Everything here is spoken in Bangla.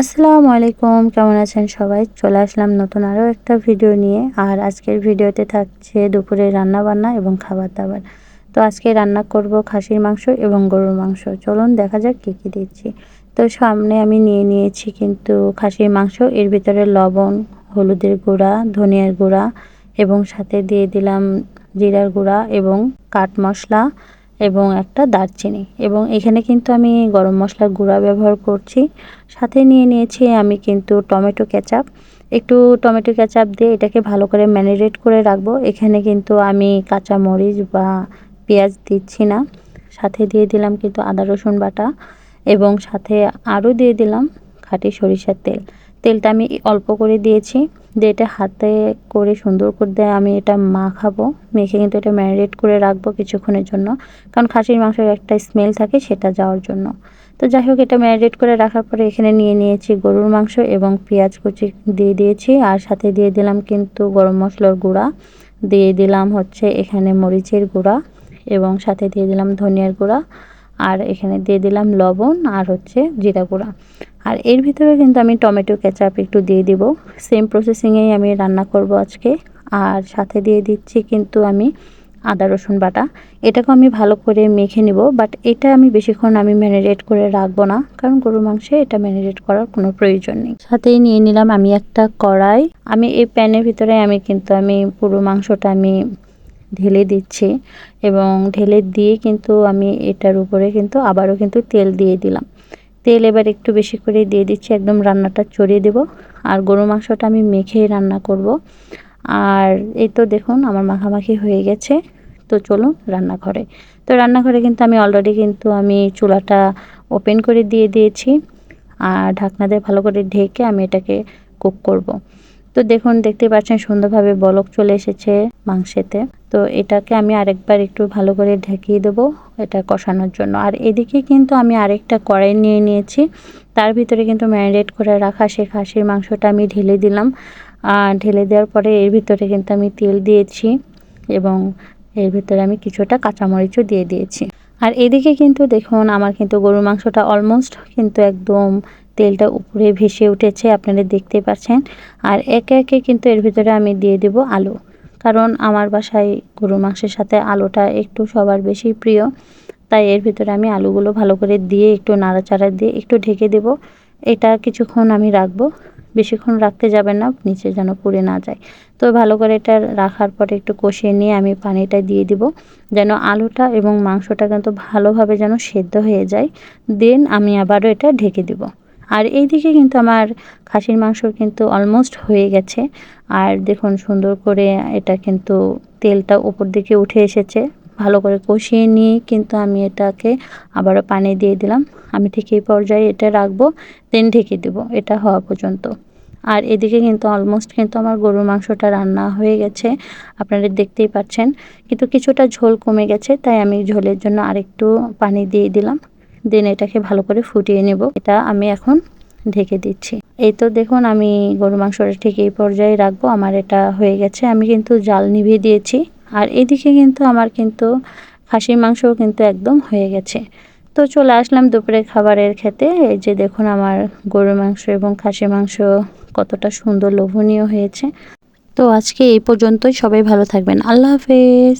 আসসালামু আলাইকুম, কেমন আছেন সবাই? চলে আসলাম নতুন আরও একটা ভিডিও নিয়ে। আর আজকের ভিডিওতে থাকছে দুপুরে রান্না বান্না এবং খাবার দাবার তো আজকে রান্না করব খাসির মাংস এবং গরুর মাংস। চলুন দেখা যাক কী কী দিচ্ছি। তো সামনে আমি নিয়ে নিয়েছি কিন্তু খাসির মাংস। এর ভিতরে লবণ, হলুদের গুঁড়া, ধনিয়ার গুঁড়া এবং সাথে দিয়ে দিলাম জিরার গুঁড়া এবং কাঠ মশলা। এবং একটা দারচিনি। এবং এখানে কিন্তু আমি গরম মশলার গুঁড়া ব্যবহার করছি। সাথে নিয়ে নিয়েছি আমি কিন্তু টমেটো কেচাপ। একটু টমেটো কেচাপ দিয়ে এটাকে ভালো করে ম্যারিনেট করে রাখব। এখানে কিন্তু আমি কাঁচা মরিচ বা পেঁয়াজ দিচ্ছি না। সাথে দিয়ে দিলাম কিন্তু আদা রসুন বাটা এবং সাথে আরও দিয়ে দিলাম খাঁটি সরিষার তেল। তেলটা আমি অল্প করে দিয়েছি। দিয়ে এটা হাতে করে সুন্দর করে দিয়ে, আমি এটা মাখাবো। মেখে কিন্তু এটা ম্যারিনেট করে রাখব কিছুক্ষণের জন্য। কারণ খাসির মাংসের একটা স্মেল থাকে সেটা যাওয়ার জন্য। তো যাই হোক, এটা ম্যারিনেট করে রাখার পরে এখানে নিয়ে নিয়েছি গরুর মাংস এবং পেঁয়াজ কুচি দিয়ে দিয়েছি। আর সাথে দিয়ে দিলাম কিন্তু গরম মশলার গুঁড়া। দিয়ে দিলাম হচ্ছে এখানে মরিচের গুঁড়া এবং সাথে দিয়ে দিলাম ধনিয়ার গুঁড়া। আর এখানে দিয়ে দিলাম লবণ আর হচ্ছে জিরা গুঁড়া। আর এর ভিতরে কিন্তু আমি টমেটো কেচাপ একটু দিয়ে দিব। সেম প্রসেসিংয়েই আমি রান্না করব আজকে। আর সাথে দিয়ে দিচ্ছি কিন্তু আমি আদা, রসুন বাটা। এটাকে আমি ভালো করে মেখে নিব বাট এটা আমি বেশিক্ষণ আমি ম্যারিনেট করে রাখব না, কারণ গরুর মাংসে এটা ম্যারিনেট করার কোনো প্রয়োজন নেই। সাথেই নিয়ে নিলাম আমি একটা কড়াই। আমি এই প্যানের ভিতরে আমি কিন্তু আমি পুরো মাংসটা আমি ঢেলে দিচ্ছি এবং ঢেলে দিয়ে কিন্তু আমি এটার উপরে কিন্তু আবারও কিন্তু তেল দিয়ে দিলাম। তেল এবার একটু বেশি করে দিয়ে দিচ্ছি, একদম রান্নাটা চড়িয়ে দেব। আর গরু মাংসটা আমি মেখে রান্না করব। আর এই তো দেখুন আমার মাখামাখি হয়ে গেছে, তো চলুন রান্নাঘরে। তো রান্নাঘরে কিন্তু আমি অলরেডি কিন্তু আমি চুলাটা ওপেন করে দিয়ে দিয়েছি। আর ঢাকনা দিয়ে ভালো করে ঢেকে আমি এটাকে কুক করব। তো দেখুন দেখতে পাচ্ছেন সুন্দরভাবে বলক চলে এসেছে মাংসেতে। তো এটাকে আমি আরেকবার একটু ভালো করে ঢেকিয়ে দেবো এটা কষানোর জন্য। আর এদিকে কিন্তু আমি আরেকটা কড়াই নিয়ে নিয়েছি। তার ভিতরে কিন্তু ম্যারিনেট করে রাখা সে খাসির মাংসটা আমি ঢেলে দিলাম। আর ঢেলে দেওয়ার পরে এর ভিতরে কিন্তু আমি তেল দিয়েছি এবং এর ভিতরে আমি কিছুটা কাঁচামরিচও দিয়ে দিয়েছি। আর এদিকে কিন্তু দেখুন, আমার কিন্তু গরুর মাংসটা অলমোস্ট কিন্তু একদম তেলটা উপরে ভেসে উঠেছে, আপনারা দেখতে পাচ্ছেন। আর একে একে কিন্তু এর ভিতরে আমি দিয়ে দেব আলু। কারণ আমার বাসায় গরুর মাংসের সাথে আলুটা একটু সবার বেশি প্রিয়, তাই এর ভিতরে আমি আলুগুলো ভালো করে দিয়ে একটু নাড়াচাড়া দিয়ে একটু ঢেকে দেব। এটা কিছুক্ষণ আমি রাখব। বেশিক্ষণ রাখতে যাবে না, নিচে যেন পুড়ে না যায়। তো ভালো করে এটা রাখার পরে একটু কষিয়ে নিয়ে আমি পানিটা দিয়ে দিব, যেন আলুটা এবং মাংসটা কিন্তু ভালোভাবে যেন সেদ্ধ হয়ে যায়। দেন আমি আবারও এটা ঢেকে দিব। আর এই দিকে কিন্তু আমার খাসির মাংস কিন্তু অলমোস্ট হয়ে গেছে। আর দেখুন সুন্দর করে এটা কিন্তু তেলটা উপর দিকে উঠে এসেছে। ভালো করে কষিয়ে নিয়ে কিন্তু আমি এটাকে আবারও পানি দিয়ে দিলাম। আমি ঠিক এই পর্যায়ে এটা রাখব দেন ঢেকে দেবো, এটা হওয়া পর্যন্ত। আর এদিকে কিন্তু অলমোস্ট কিন্তু আমার গরুর মাংসটা রান্না হয়ে গেছে, আপনারা দেখতেই পাচ্ছেন। কিন্তু কিছুটা ঝোল কমে গেছে, তাই আমি ঝোলের জন্য আরেকটু পানি দিয়ে দিলাম। দেন এটাকে ভালো করে ফুটিয়ে নেব, এটা আমি এখন ঢেকে দিচ্ছি। এই তো দেখুন, আমি গরু মাংসটা ঠিক এই পর্যায়ে রাখব, আমার এটা হয়ে গেছে। আমি কিন্তু জাল নিভিয়ে দিয়েছি। আর এদিকে কিন্তু আমার কিন্তু খাসির মাংসও কিন্তু একদম হয়ে গেছে। তো চলে আসলাম দুপুরে খাবারের খেতে। এই যে দেখুন আমার গরুর মাংস এবং খাসি মাংস কতটা সুন্দর লোভনীয় হয়েছে। তো আজকে এই পর্যন্তই। সবাই ভালো থাকবেন। আল্লাহ হাফেজ।